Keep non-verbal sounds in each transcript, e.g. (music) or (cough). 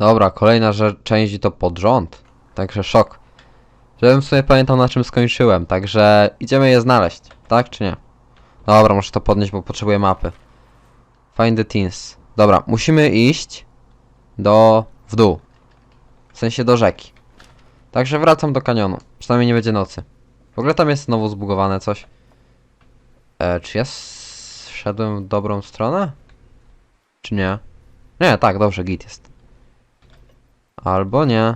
Dobra, kolejna rzecz, część to pod rząd. Także szok. Żebym sobie pamiętał na czym skończyłem, także idziemy je znaleźć, tak czy nie? Dobra, muszę to podnieść, bo potrzebuję mapy. Find the teens. Dobra, musimy iść do... w dół. W sensie do rzeki. Także wracam do kanionu. Przynajmniej nie będzie nocy. W ogóle tam jest znowu zbugowane coś. E, czy ja szedłem w dobrą stronę? Czy nie? Nie, tak, dobrze, git jest. Albo nie.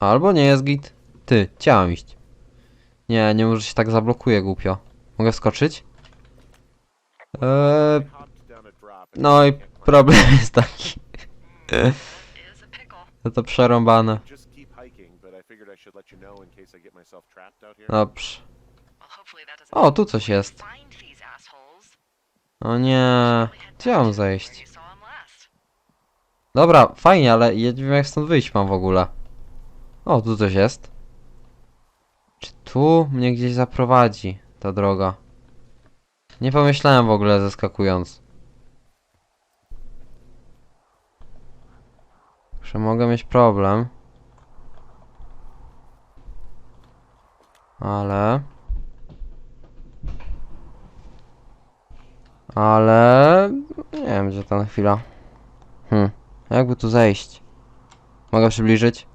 Albo nie jest git. Ty, chciałem iść. Nie, nie może się tak zablokuje głupio. Mogę wskoczyć? Eee, no i problem (laughs) jest taki. No to przerąbane. Dobrze. O, tu coś jest. O nie. Gdzie mam Where zejść? Dobra, fajnie, ale ja nie wiem jak stąd wyjść mam w ogóle. O, tu coś jest. Czy tu mnie gdzieś zaprowadzi ta droga? Nie pomyślałem w ogóle zeskakując. Że mogę mieć problem. Ale... Ale... Nie wiem, gdzie ta chwila. Hmm. Jakby tu zejść? Mogę przybliżyć?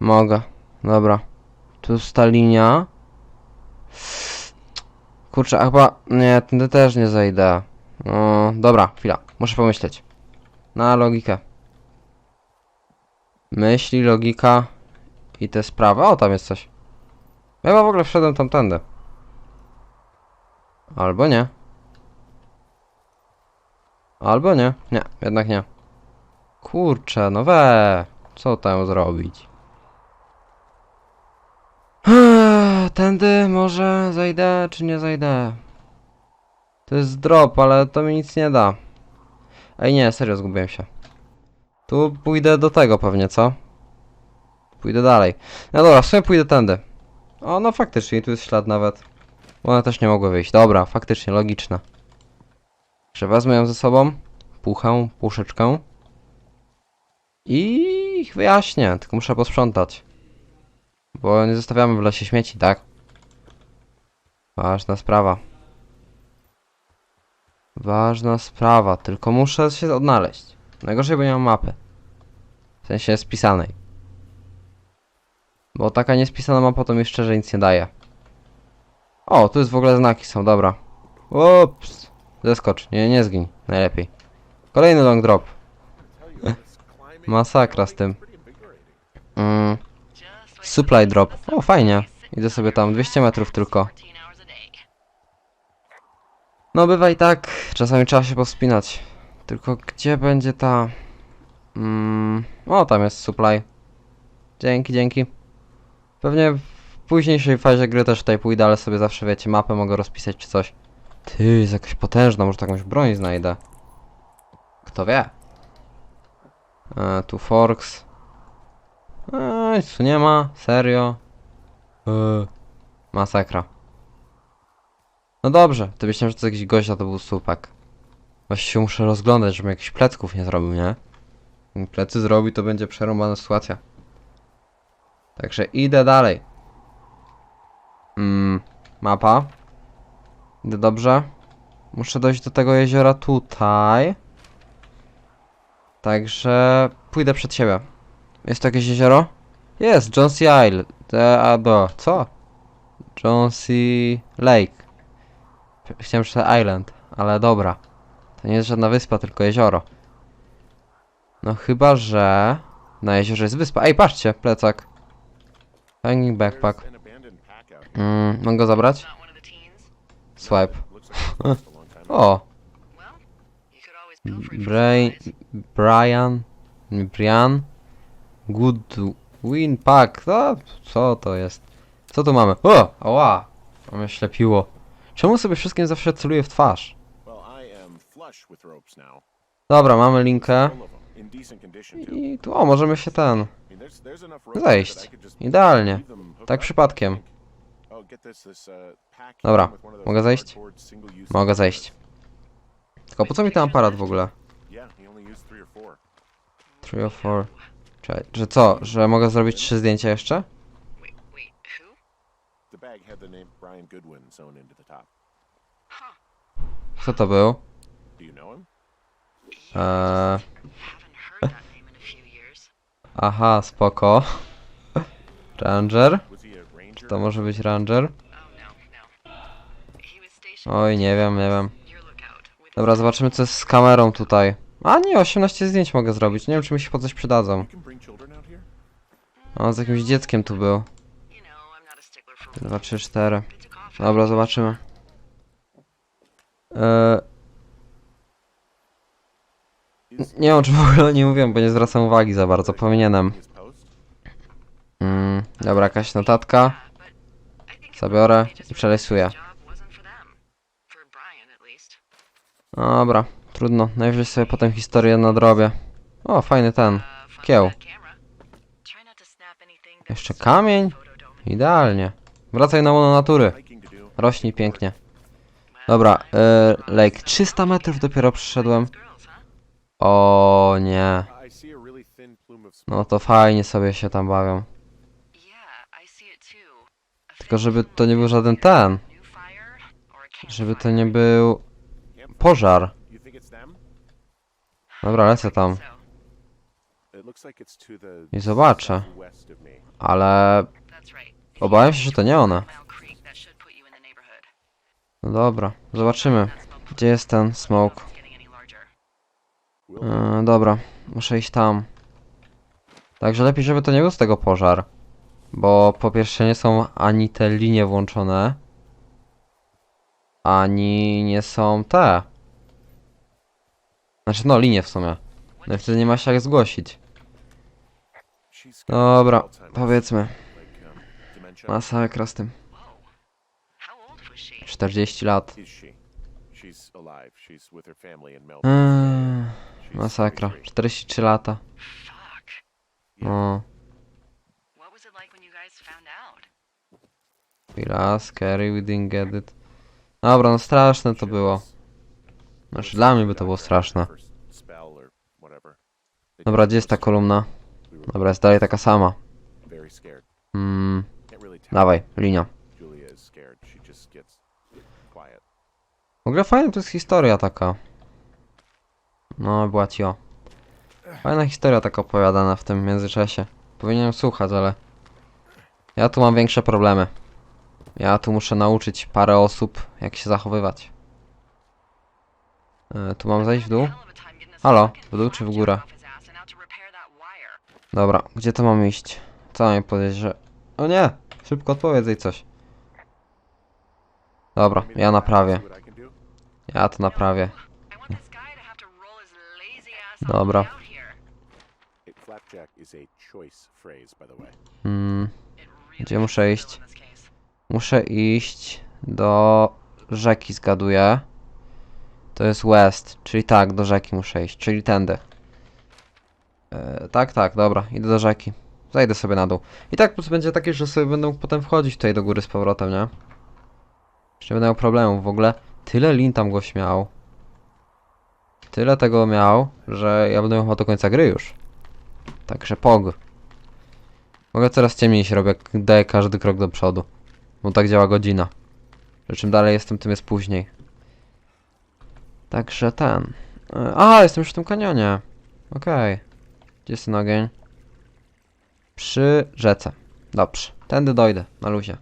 Mogę. Dobra. Tu jest ta linia. Kurczę, a chyba... Nie, tędy też nie zejdę. No, dobra, chwila. Muszę pomyśleć. Na logikę. Myśli, logika i te sprawy. O, tam jest coś. Chyba w ogóle wszedłem tamtędy. Albo nie. Albo nie. Nie, jednak nie. Kurczę, no we. Co tam zrobić? (sighs) Tędy może zajdę, czy nie zajdę? To jest drop, ale to mi nic nie da. Ej, nie, serio, zgubiłem się. Tu pójdę do tego pewnie, co? Pójdę dalej. No dobra, w sumie pójdę tędy. O, no faktycznie, tu jest ślad nawet. One też nie mogły wyjść. Dobra, faktycznie, logiczne. Że wezmę ją ze sobą, puchę, puszeczkę i ich wyjaśnię, tylko muszę posprzątać. Bo nie zostawiamy w lesie śmieci, tak? Ważna sprawa. Ważna sprawa, tylko muszę się odnaleźć. Najgorzej, bo nie mam mapy. W sensie spisanej. Bo taka niespisana mapa to mi szczerze nic nie daje. O, tu jest w ogóle znaki są, dobra. Ups. Zeskocz, nie, nie zgiń, najlepiej. Kolejny long drop. Masakra z tym. Mm, supply drop. O, fajnie. Idę sobie tam, 200 metrów tylko. 14 hours a day. No bywa i tak, czasami trzeba się powspinać. Tylko gdzie będzie ta... Mm, o, tam jest supply. Dzięki, dzięki. Pewnie w późniejszej fazie gry też tutaj pójdę, ale sobie zawsze, wiecie, mapę mogę rozpisać czy coś. Ty, jest jakaś potężna, może jakąś broń znajdę. Kto wie? E, tu Forks. E, nic tu nie ma, serio. E, masakra. No dobrze, to myślałem, że to jakiś gość, a to był słupek. Właściwie muszę rozglądać, żebym jakichś plecków nie zrobił, nie? Jak plecy zrobi, to będzie przerąbana sytuacja. Także idę dalej. Mm, mapa. Idę dobrze. Muszę dojść do tego jeziora tutaj. Także pójdę przed siebie. Jest to jakieś jezioro? Jest, Jonesy Isle. The, a, do, co? Jonesy Lake. Chciałem przeczytać Island, ale dobra. To nie jest żadna wyspa, tylko jezioro. No chyba, że... Na jeziorze jest wyspa. Ej, patrzcie, plecak. Hanging backpack. Mm, mogę go zabrać? Ago. (laughs) O! Bray... Brian... Brian... Goodwin Pack. No, co to jest? Co tu mamy? O! Ała! A mnie ślepiło. Czemu sobie wszystkim zawsze celuję w twarz? Dobra, mamy linkę. I tu, o, możemy się ten... Zejść. Idealnie. Tak przypadkiem. Dobra, one of mogę zejść? Mogę zejść. Tylko po co mi ten aparat w ogóle? Yeah, he only used three or four. Three or four. Czekaj, że co? Że mogę zrobić trzy zdjęcia jeszcze? Kto to był? Eee, aha, spoko. Ranger? Ranger? To może być Ranger? Oj, nie wiem, nie wiem. Dobra, zobaczymy co jest z kamerą tutaj. A nie, 18 zdjęć mogę zrobić. Nie wiem, czy mi się po coś przydadzą. O, z jakimś dzieckiem tu był. You know, I'm not a stickler for 2, 3, 4. It's a coffee. Dobra, zobaczymy. Eee, nie wiem, czy w ogóle nie mówiłem, bo nie zwracam uwagi za bardzo. Powinienem. Mm, dobra, jakaś notatka. Zabiorę i przerysuję. Dobra, trudno. Najwyżej sobie potem historię nadrobię. O, fajny ten. Kieł. Jeszcze kamień? Idealnie. Wracaj na łono natury. Rośnij pięknie. Dobra, e, Lake. 300 metrów dopiero przyszedłem. O nie. No to fajnie sobie się tam bawią. Yeah, I see it too. A Tylko żeby to nie był żaden ten. Żeby to nie był pożar. Dobra, lecę tam. I zobaczę. Ale obawiam się, że to nie neighborhood. No dobra, zobaczymy. Gdzie jest ten smoke? E, dobra, muszę iść tam. Także lepiej, żeby to nie był z tego pożar. Bo po pierwsze nie są ani te linie włączone, ani nie są te. Znaczy no, linie w sumie. No i wtedy nie ma się jak zgłosić. Dobra, powiedzmy. Masakra z tym. Whoa. How old was she? 40 lat. Eee, masakra. 43. 43 lata. No. It like when you guys found out? Scary, we didn't get it. Dobra, no straszne to było. Znaczy dla mnie by to było straszne. Dobra, gdzie jest ta kolumna? Dobra, jest dalej taka sama. Mm, dawaj, linia. W ogóle fajna to jest historia taka. No, była cio. Fajna historia taka opowiadana w tym międzyczasie. Powinienem słuchać, ale... Ja tu mam większe problemy. Ja tu muszę nauczyć parę osób, jak się zachowywać. E, tu mam zejść w dół? Halo, w dół czy w górę? Dobra, gdzie to mam iść? Co mam powiedzieć, że... O nie! Szybko odpowiedz jej coś. Dobra, ja naprawię. Ja to naprawię. Dobra. It- Gdzie muszę iść? muszę iść do rzeki, zgaduję. To jest west, czyli tak, do rzeki muszę iść, czyli tędy. E, tak, tak, dobra, idę do rzeki. Zajdę sobie na dół. I tak będzie takie, że sobie będę mógł potem wchodzić tutaj do góry z powrotem, nie? Jeszcze będę miał problemów. W ogóle tyle lin tam go śmiał. Tyle tego miał, że ja będę miał do końca gry już. Także pog. Mogę coraz ciemniej się robię, jak daję każdy krok do przodu. Bo tak działa godzina. Że czym dalej jestem, tym jest później. Także ten. E, A, jestem już w tym kanionie. Okej. Gdzie jest ten ogień? Przy rzece. Dobrze. Tędy dojdę, na luzie.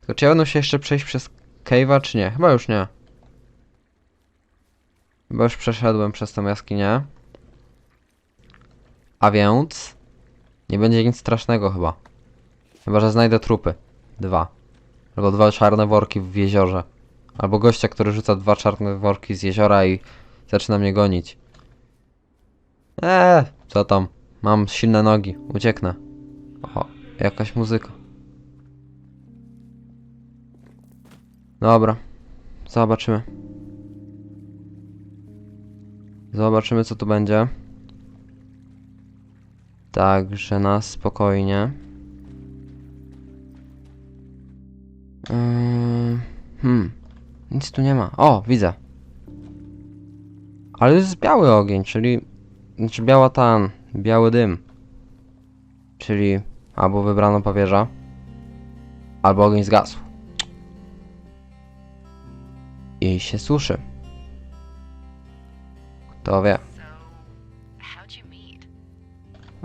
Tylko czy ja będę się jeszcze przejść przez cave'a, czy nie? Chyba już nie. Chyba już przeszedłem przez tą jaskinię. A więc... Nie będzie nic strasznego chyba. Chyba, że znajdę trupy. Dwa. Albo dwa czarne worki w jeziorze. Albo gościa, który rzuca dwa czarne worki z jeziora i zaczyna mnie gonić. Eee, co tam? Mam silne nogi. Ucieknę. O, jakaś muzyka. Dobra. Zobaczymy. Zobaczymy, co tu będzie. Także na spokojnie. Ym, Hmm. Nic tu nie ma. O, widzę. Ale jest biały ogień, czyli... Znaczy biała ta... biały dym. Czyli albo wybrano papieża, albo ogień zgasł. I się suszy. Kto wie.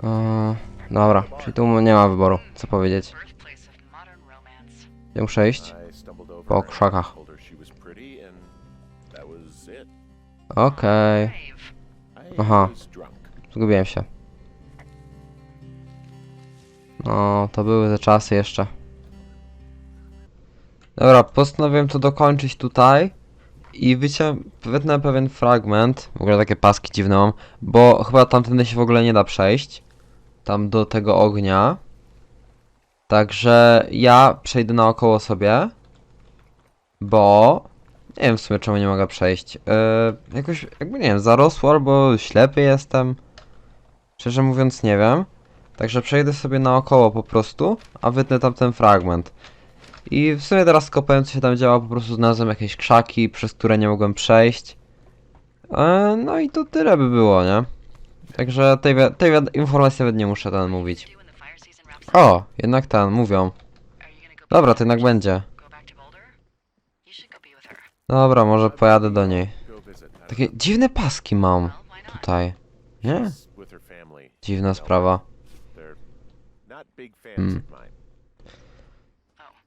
Eee, dobra, czyli tu nie ma wyboru, co powiedzieć. Gdzie muszę iść? Po krzakach. Okej. I Aha. zgubiłem się. No, to były te czasy jeszcze. Dobra, postanowiłem to dokończyć tutaj. I wycię... wytnę pewien fragment. W ogóle takie paski dziwne mam. Bo chyba tamtędy się w ogóle nie da przejść. Tam do tego ognia. Także ja przejdę naokoło sobie. Bo... Nie wiem w sumie czemu nie mogę przejść. Yy, jakoś, jakby nie wiem, zarosło albo ślepy jestem. Szczerze mówiąc nie wiem. Także przejdę sobie naokoło po prostu, a wytnę tam ten fragment. I w sumie teraz kopałem co się tam działo, po prostu znalazłem jakieś krzaki, przez które nie mogłem przejść. E, no i to tyle by było, nie? Także tej, tej informacji nawet nie muszę ten mówić. O, jednak ten, mówią. Dobra, to jednak będzie. Dobra, może pojadę do niej. Takie dziwne paski mam tutaj. Nie? Dziwna sprawa. Hmm.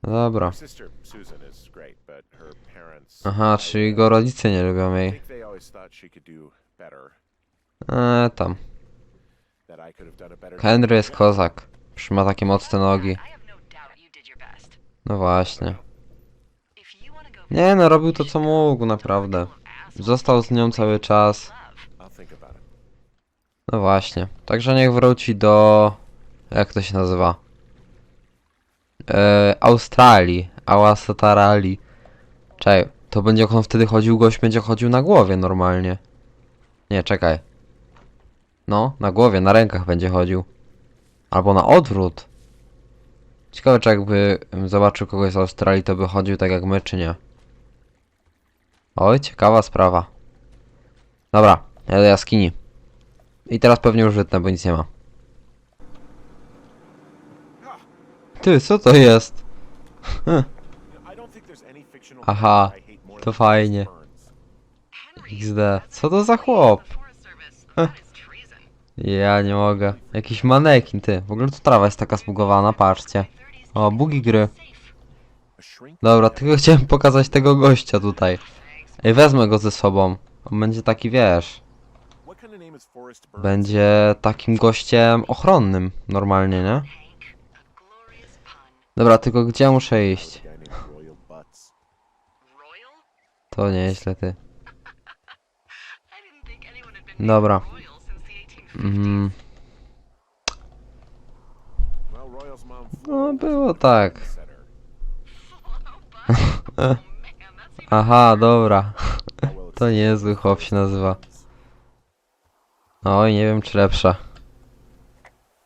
Dobra. Aha, czyli uh, go rodzice nie lubią jej. Eee, tam. Henry jest kozak. Już ma takie mocne nogi. No. No właśnie. Nie no, robił to co mógł, naprawdę. Został z nią cały czas. No właśnie. Także niech wróci do... Jak to się nazywa? Eee, Australii. Awasatarali. Czekaj, to będzie jak on wtedy chodził, gość będzie chodził na głowie normalnie. Nie, czekaj. No, na głowie, na rękach będzie chodził. Albo na odwrót. Ciekawe, czy jakby zobaczył kogoś z Australii, to by chodził tak jak my, czy nie. Oj, ciekawa sprawa. Dobra, ja do jaskini. I teraz pewnie już wytnę, bo nic nie ma. Ty, co to jest? (laughs) Aha, to fajnie. XD. Co to za chłop? (laughs) Ja nie mogę. Jakiś manekin, ty. W ogóle tu trawa jest taka spugowana, patrzcie. O, bugi gry. Dobra, tylko chciałem pokazać tego gościa tutaj. Ej, wezmę go ze sobą. On będzie taki, wiesz... Będzie takim gościem ochronnym, normalnie, nie? Dobra, tylko gdzie muszę iść? To nieźle, ty. (laughs) Dobra. Mm, no, było tak. (laughs) Aha, dobra. (laughs) To niezły chłop się nazywa. Oj, nie wiem czy lepsza.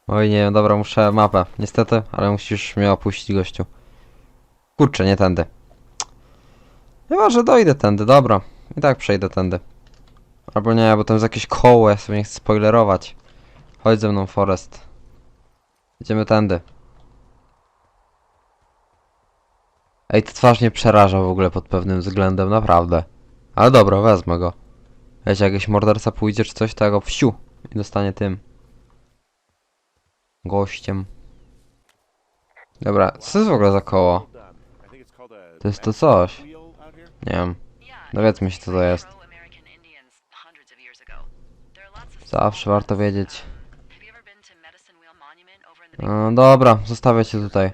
Oj, nie wiem, dobra, muszę mapę. Niestety, ale musisz mnie opuścić, gościu. Kurczę, nie tędy. Chyba, że dojdę tędy, dobra. I tak przejdę tędy. Albo nie, bo tam jest jakieś koło, ja sobie nie chcę spoilerować. Chodź ze mną, Forest. Idziemy tędy. Ej, ta twarz mnie przeraża w ogóle pod pewnym względem, naprawdę. Ale dobra, wezmę go. Wiecie, jak jakiś morderca pójdzie czy coś, to ja go wsiu i dostanie tym. Gościem. Dobra, co to jest w ogóle za koło? To jest to coś. Nie wiem. Dowiedzmy się co to jest. In the big No, dobra, zostawię cię tutaj.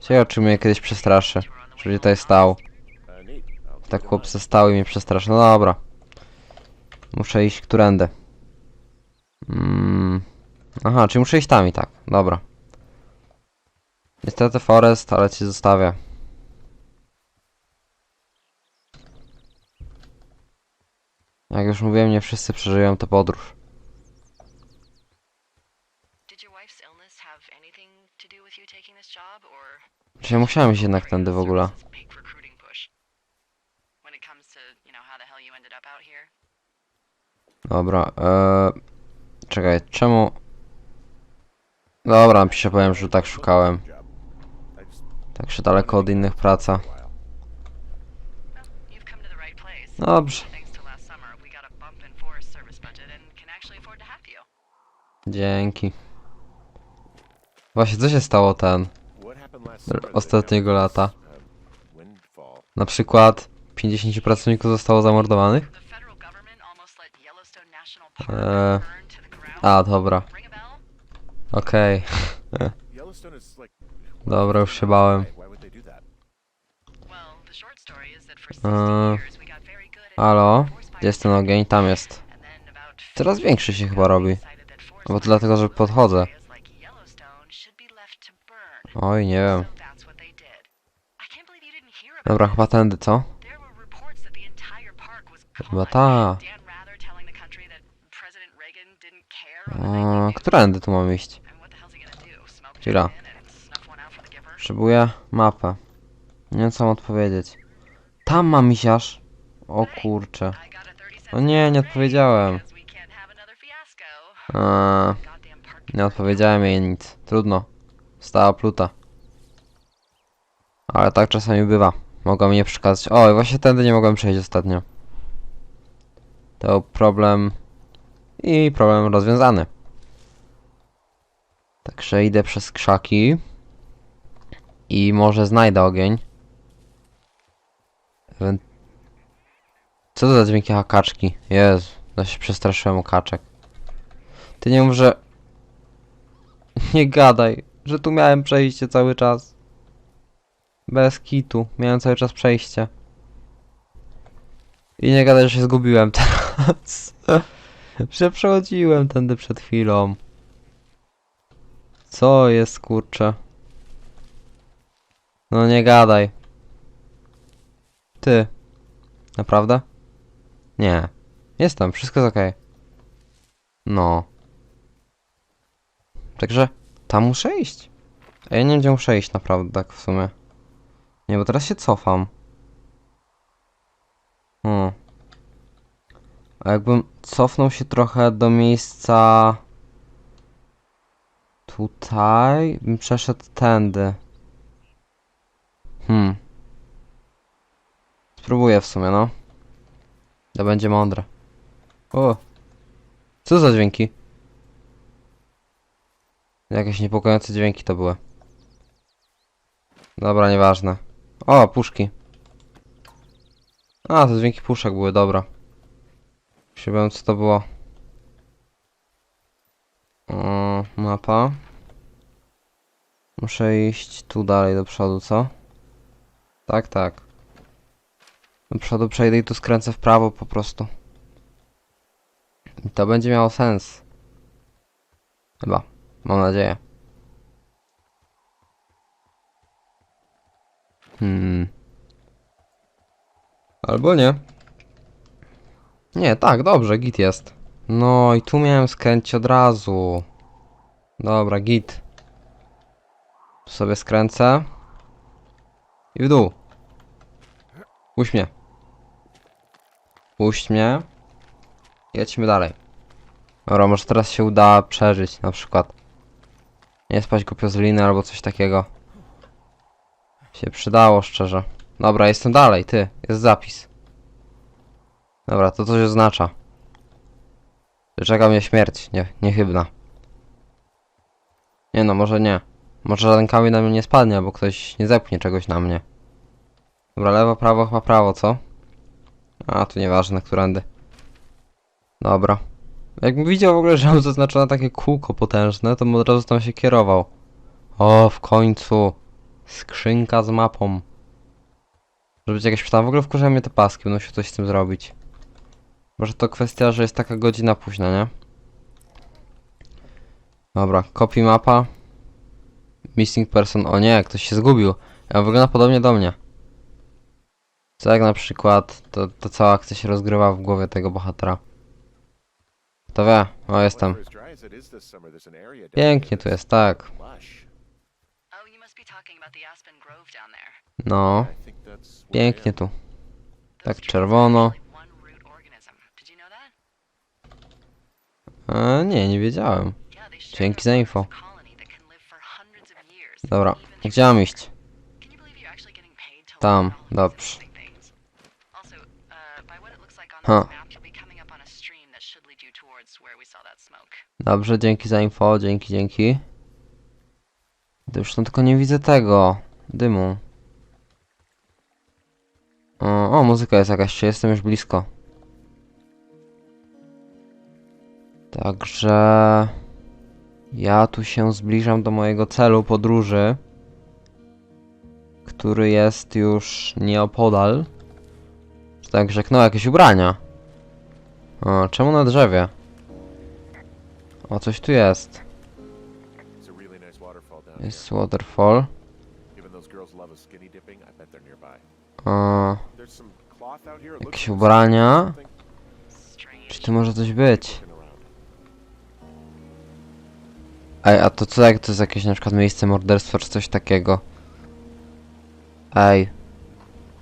Ciekawe czy mnie kiedyś przestraszy. Czy tutaj stał. Tak chłop se stał i mnie przestraszy. No dobra. Muszę iść którędy. Mm. Aha, czyli muszę iść tam i tak. Dobra. Niestety Forest, ale cię zostawię. Jak już mówiłem, nie wszyscy przeżyją tę podróż. Czy ja musiałem iść jednak tędy w ogóle? Dobra, eee... Czekaj, czemu... Dobra, piszę powiem, że tak szukałem. Także daleko od innych praca. Dobrze. Dzięki. Właśnie, co się stało ten ostatniego lata? Na przykład 50 pracowników zostało zamordowanych? Eee. A, dobra. Okej. Like. (laughs) Dobra, już się bałem. Why, why would they do that? Well, the short story is that for 60 Eee, forest Gdzie jest ten ogień? Tam jest. 50 większy się chyba robi. Bo to dlatego, że podchodzę. Didn't hear about Dobra, chyba tędy, co? Chyba ta. News. którędy tu mam iść? Chwila. Potrzebuję mapę. Nie wiem, co mam odpowiedzieć. Tam mam iść aż. O kurcze. I got a 30 cents O nie, nie odpowiedziałem. park nie odpowiedziałem jej nic. Trudno. Stała pluta. Ale tak czasami bywa. Mogła mi nie przeszkadzać. O, właśnie tędy nie mogłem przejść ostatnio. To problem... I problem rozwiązany. Także idę przez krzaki. I może znajdę ogień. Co to za dźwięki hakaczki? Jezu, ja się przestraszyłem o kaczek. Ty nie mów, że... (laughs) Nie gadaj, że tu miałem przejście cały czas. Bez kitu, miałem cały czas przejście. I nie gadaj, że się zgubiłem (laughs) teraz. że przechodziłem tędy przed chwilą. Co jest, kurczę? No nie gadaj. Ty. Naprawdę? Nie. Jestem, wszystko jest okej. No. Także tam muszę iść. A ja nie wiem, gdzie muszę iść naprawdę, tak w sumie. Nie, bo teraz się cofam. Hmm. A jakbym cofnął się trochę do miejsca... Tutaj, bym przeszedł tędy. Hmm. Spróbuję w sumie, no. To będzie mądre. O! Co za dźwięki? Jakieś niepokojące dźwięki to były. Dobra, nieważne. O, puszki. A, to dźwięki puszek były, dobra. Już wiem, co to było. O, mapa. Muszę iść tu dalej do przodu, co? Tak, tak. Do przodu przejdę i tu skręcę w prawo po prostu. I to będzie miało sens. Chyba. Mam nadzieję. Hmm. Albo nie. Nie, tak, dobrze, git jest. No i tu miałem skręcić od razu. Dobra, git. Tu sobie skręcę. I w dół. Puść mnie. Puść mnie. Jedźmy dalej. Dobra, może teraz się uda przeżyć, na przykład. Nie spać głupio z liny albo coś takiego. Się przydało, szczerze. Dobra, jestem dalej, ty. Jest zapis. Dobra, to coś oznacza. Czeka mnie śmierć, nie, niechybna. Nie no, może nie. Może żaden kamień na mnie nie spadnie, albo ktoś nie zepchnie czegoś na mnie. Dobra, lewo, prawo, chyba prawo, co? A, tu nieważne, którędy. Dobra. Jakbym widział w ogóle, że mam zaznaczone takie kółko potężne, to bym od razu tam się kierował. O, w końcu. Skrzynka z mapą. Żeby być jakaś tam w ogóle wkurzają mnie te paski, będą się coś z tym zrobić. Może to kwestia, że jest taka godzina późna, nie? Dobra, copy mapa. Missing person. O nie, ktoś się zgubił. Ja wygląda podobnie do mnie. Co jak na przykład to, to cała akcja się rozgrywa w głowie tego bohatera. To wie, o jestem. Pięknie tu jest, tak. Oh. No, pięknie tu. Tak czerwono. E, nie, nie wiedziałem. Dzięki za info. a Dobra, gdzie mam iść? Can you believe Dobrze, dzięki za info, dzięki, dzięki. Już no tylko nie widzę tego dymu. O, o, muzyka jest jakaś, jestem już blisko. Także ja tu się zbliżam do mojego celu podróży, który jest już nieopodal. Czy tak rzeknął jakieś ubrania? O, czemu na drzewie? O, coś tu jest. Jest waterfall. O, jakieś ubrania. Czy tu może coś być? Ej, a to co jak to jest jakieś na przykład miejsce morderstwa czy coś takiego? Ej.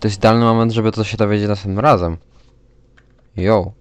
To jest idealny moment, żeby to się dowiedzieć następnym razem. Yo.